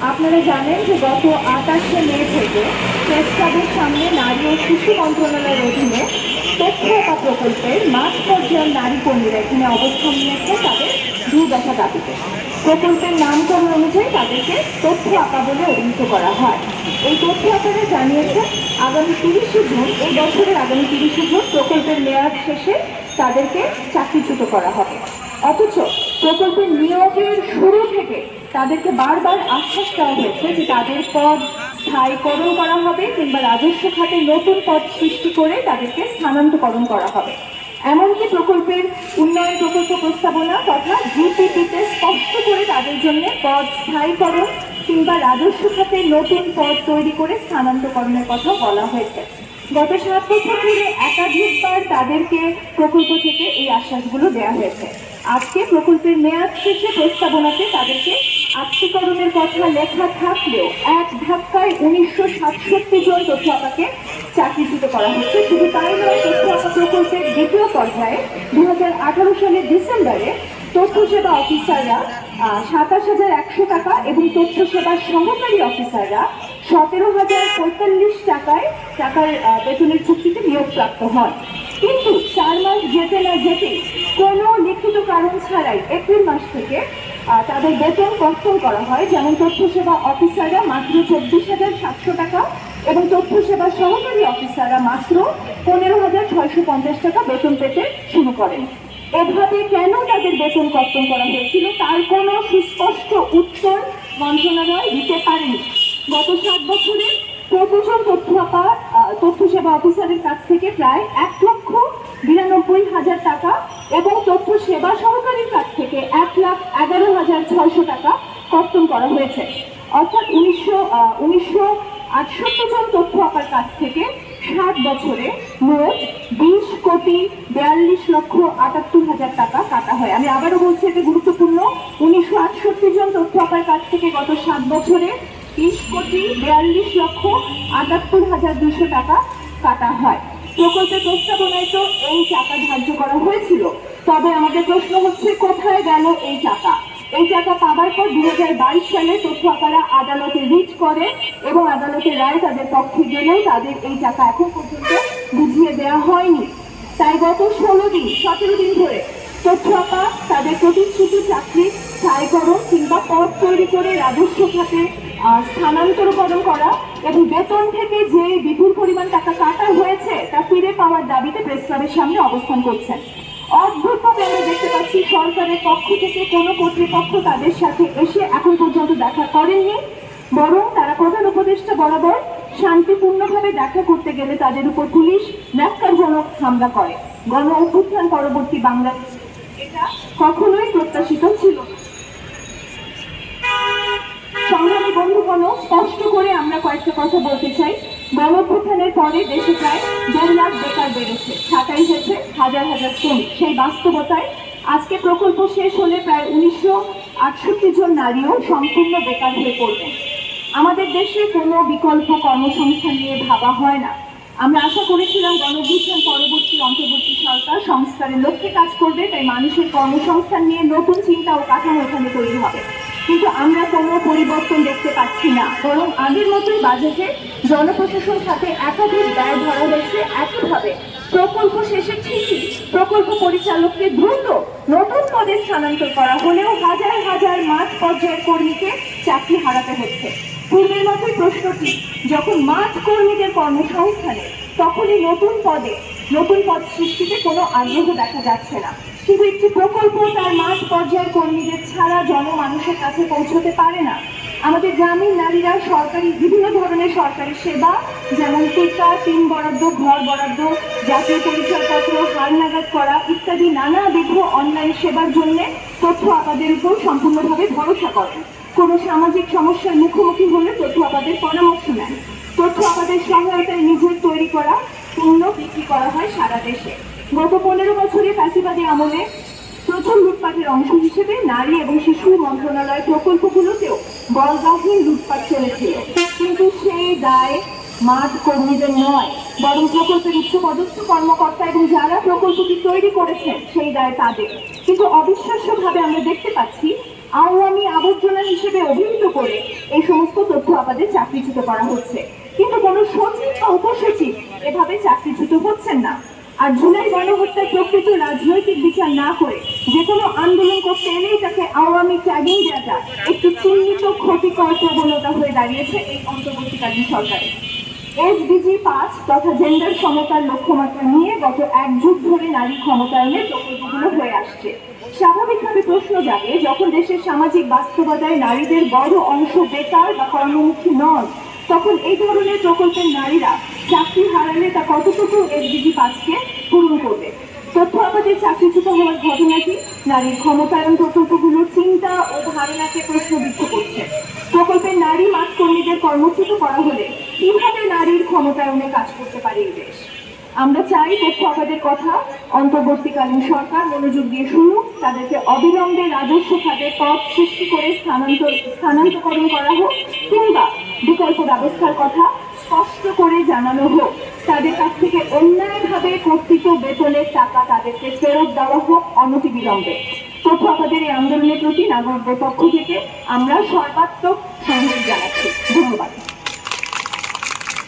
আপনারা জানেন যে গত আটাশে মে থেকে প্রেস ক্লাবের সামনে নারী ও শিশু মন্ত্রণালয়ের অধীনে তথ্য আঁকা প্রকল্পের মাঠ পর্যায়ের নারী কর্মীরা এখানে অবস্থান নিয়েছে তাদের দু দফা দাবিতে। প্রকল্পের নামকরণ অনুযায়ী তাদেরকে তথ্য আঁকা বলে অভিহিত করা হয়। এই তথ্য আকারে জানিয়েছে, আগামী তিরিশে জুন, এই বছরের আগামী তিরিশে জুন প্রকল্পের মেয়াদ শেষে তাদেরকে চাকরিচ্যুত করা হবে। অথচ প্রকল্পের নিয়োগের শুরু থেকে তাদেরকে বারবার আশ্বাস দেওয়া হয়েছে যে তাদের পদ স্থায়ীকরণ করা হবে কিংবা রাজস্ব খাতে নতুন পদ সৃষ্টি করে তাদেরকে স্থানান্তকরণ করা হবে। এমনকি প্রকল্পের উন্নয়ন প্রকল্প প্রস্তাবনা তথা জিপিপিতে স্পষ্ট করে তাদের জন্য পদ স্থায়ীকরণ কিংবা রাজস্ব খাতে নতুন পদ তৈরি করে স্থানান্তকরণের কথা বলা হয়েছে। গত সাত বছর ধরে একাধিকবার তাদেরকে প্রকল্প থেকে এই আশ্বাসগুলো দেওয়া হয়েছে। আজকে প্রকল্পের মেয়াদ শেষে প্রস্তাবনাতে তাদেরকে আত্মীকরণের কথা লেখা থাকলেও এক ধাক্কায় উনিশশো সাতষট্টি জন তথ্য আপাকে চাকরিচ্যুত করা হচ্ছে। শুধু তাই নয়, তথ্য আপা প্রকল্পের দ্বিতীয় পর্যায়ে দু হাজার আঠারো সালের ডিসেম্বরে তথ্য সেবা অফিসাররা সাতাশ হাজার একশো টাকা এবং তথ্য সেবার সহকারী অফিসাররা সতেরো হাজার পঁয়তাল্লিশ টাকায় টাকার বেতনের চুক্তিতে নিয়োগপ্রাপ্ত হন। কিন্তু চার মাস যেতে না যেতে কোনো লিখিত কারণ ছাড়াই এপ্রিল মাস থেকে তাদের বেতন কর্তন করা হয়। যেমন তথ্য সেবা অফিসাররা মাত্র চব্বিশ হাজার সাতশো টাকা এবং তথ্য সেবা সহকারী অফিসাররা মাত্র পনেরো হাজার ছয়শো পঞ্চাশ টাকা বেতন পেতে শুরু করেন। এভাবে কেন তাদের বেতন কর্তন করা হয়েছিল তার কোনো সুস্পষ্ট উত্তর মন্ত্রণালয় দিতে পারেনি। গত সাত বছরে প্রতিজন তথ্য তথ্য সেবা অফিসারের কাছ থেকে প্রায় এক লক্ষ বিরানব্বই হাজার টাকা এবং তথ্য সেবা সহকারীর কাছ থেকে এক লাখ এগারো হাজার ছয়শো টাকা কর্তন করা হয়েছে। অর্থাৎ উনিশশো উনিশশো আটষট্টি জন তথ্য আপার কাছ থেকে সাত বছরে মোট বিশ কোটি বিয়াল্লিশ লক্ষ আটাত্তর হাজার টাকা কাটা হয়। আমি আবারও বলছি, এটা গুরুত্বপূর্ণ। উনিশশো আটষট্টি জন তথ্য আপার কাছ থেকে গত সাত বছরে বিশ কোটি বিয়াল্লিশ লক্ষ আটাত্তর হাজার দুশো টাকা কাটা হয়। প্রকল্পের প্রস্তাবনায় তো এই টাকা ধার্য করা হয়েছিল। তবে আমাদের প্রশ্ন হচ্ছে, কোথায় গেল এই টাকা এই টাকা পাবার পর দু হাজার বাইশ সালে তথ্য আকারা আদালতে রিট করে এবং আদালতের রায় তাদের পক্ষে গেলেও তাদের এই টাকা এখন পর্যন্ত বুঝিয়ে দেওয়া হয়নি। তাই গত ষোলো দিন, সতেরো দিন ধরে তথ্য তাদের প্রতিশ্রুতি, চাকরি স্থায়ীকরণ কিংবা পথ তৈরি করে রাজস্ব খাতে স্থানান্তরকরণ করা এবং বেতন থেকে যে বিপুল পরিমাণ টাকা কাটা হয়েছে, তা ফিরে পাওয়ার দাবিতে প্রেস ক্লাবের সামনে অবস্থান করছেন। অদ্ভুতভাবে আমরা দেখতে পাচ্ছি, সরকারের পক্ষ থেকে কোনো কর্তৃপক্ষ তাদের সাথে এসে এখন পর্যন্ত দেখা করেননি। বরং তারা প্রধান উপদেষ্টা বরাবর শান্তিপূর্ণভাবে দেখা করতে গেলে তাদের উপর পুলিশ ন্যাক্কারজনক হামলা করে। গণ অভ্যুত্থান পরবর্তী বাংলাদেশ এটা কখনোই প্রত্যাশিত ছিল না। সংগ্রামী বন্ধুগণ স্পষ্ট করে আমরা কয়েকটা কথা বলতে চাই। গণঅভ্যুত্থানের পরে দেশে প্রায় দেড় লাখ বেকার বেড়েছে। ছাঁটাই হয়েছে হাজার হাজার শ্রমিক। সেই বাস্তবতায় আজকে প্রকল্প শেষ হলে প্রায় উনিশশো আটষট্টি জন নারীও সম্পূর্ণ বেকার হয়ে পড়বেন আমাদের দেশে কোনো বিকল্প কর্মসংস্থান নিয়ে ভাবা হয় না। আমরা আশা করেছিলাম গণঅভ্যুত্থান পরবর্তী অন্তর্বর্তী সরকার সংস্কারের লক্ষ্যে কাজ করবে, তাই মানুষের কর্মসংস্থান নিয়ে নতুন চিন্তা ও কাঠামো এখানে তৈরি হবে। কিন্তু আমরা কোনো পরিবর্তন দেখতে পাচ্ছি না। বরং আগের মতোই বাজেটে জনপ্রশাসন খাতে একাধিক ব্যয় ধরা হয়েছে। একইভাবে প্রকল্প শেষে ঠিকই প্রকল্প পরিচালককে দ্রুত নতুন পদে স্থানান্তর করা হলেও হাজার হাজার মাঠ পর্যায়ের কর্মীকে চাকরি হারাতে হচ্ছে। পূর্বের মতোই প্রশ্নটি যখন মাঠ কর্মীদের কর্মসংস্থানে তখনই নতুন পদে নতুন পদ সৃষ্টিতে কোনো আগ্রহ দেখা যাচ্ছে না। কিন্তু একটি প্রকল্প তার মাঠ পর্যায়ের কর্মীদের ছাড়া জনমানুষের কাছে পৌঁছতে পারে না। আমাদের গ্রামীণ নারীরা সরকারি বিভিন্ন ধরনের সরকারি সেবা, যেমন টিকা টিম বরাদ্দ, ঘর বরাদ্দ, জাতীয় পরিচয়পত্র হার নাগাদ করা ইত্যাদি নানাবিধ অনলাইন সেবার জন্য তথ্য আপাদের উপর সম্পূর্ণভাবে ভরসা করেন। কোনো সামাজিক সমস্যার মুখোমুখি হলে তথ্য আপাদের পরামর্শ নেন। তথ্য আপাদের সহায়তায় নিজের তৈরি করা পণ্য বিক্রি করা হয় সারা দেশে। গত পনেরো বছরে ফ্যাসিবাদী আমলে প্রথম লুটপাটের অংশ হিসেবে নারী এবং শিশু মন্ত্রণালয় প্রকল্পগুলোতেও বলগাহীন লুটপাট চলেছিল। কিন্তু সেই দায় মাঠ কর্মীদের নয়, বরং প্রকল্পের উচ্চপদস্থ কর্মকর্তা এবং যারা প্রকল্পটি তৈরি করেছেন সেই দায় তাদের। কিন্তু অবিশ্বাস্যভাবে আমরা দেখতে পাচ্ছি, আওয়ামী আবর্জনা হিসেবে অভিহিত করে এই সমস্ত তথ্য আপাদের চাকরিচ্যুত করা হচ্ছে। কিন্তু কোনো সচিব বা উপসচিব এভাবে চাকরিচ্যুত হচ্ছেন না। আর জুলাই গণহত্যার প্রকৃত রাজনৈতিক বিচার না করে যে কোনো আন্দোলন করতে এলেই তাকে আওয়ামী ট্যাগিং দেওয়াটা একটু চিহ্নিত ক্ষতিকর প্রবণতা হয়ে দাঁড়িয়েছে এই অন্তর্বর্তীকালীন সরকারে। এসডিজি পাঁচ তথা জেন্ডার সমতার লক্ষ্যমাত্রা নিয়ে গত এক যুগ ধরে নারী ক্ষমতায়নের প্রকল্পগুলো হয়ে আসছে। স্বাভাবিকভাবে প্রশ্ন জাগে, যখন দেশের সামাজিক বাস্তবতায় নারীদের বড় অংশ বেকার বা কর্মমুখী নন তখন এই ধরনের প্রকল্পের নারীরা চাকরি হারালে তা কতটুকু এসডিজি পাঁচকে পূরণ করবে? তথ্য আমাদের চাকরিচ্যুত হওয়ার ঘটনাটি নারীর ক্ষমতায়ন প্রকল্পগুলোর চিন্তা ও ধারণাকে প্রশ্নবিদ্ধ করছে। প্রকল্পের নারী মাঠ কর্মীদের কর্মচ্যুত করা হলে কীভাবে নারীর ক্ষমতায়নে কাজ করতে পারে এই দেশ? আমরা চাই তথ্য আপাদের কথা, অন্তর্বর্তীকালীন সরকার মনোযোগ দিয়ে শুনুক, তাদেরকে অবিলম্বে রাজস্ব খাতে পথ সৃষ্টি করে স্থানান্তর স্থানান্তকরণ করা হোক, কিংবা বিকল্প ব্যবস্থার কথা স্পষ্ট করে জানানো হোক। তাদের কাছ থেকে অন্যায়ভাবে কর্তৃত বেতনের টাকা তাদেরকে ফেরত দেওয়া হোক অনতিবিলম্বে। তথ্য আমাদের এই আন্দোলনের প্রতি নাগরিকদের পক্ষ থেকে আমরা সর্বাত্মক সহযোগ জানাচ্ছি। ধন্যবাদ।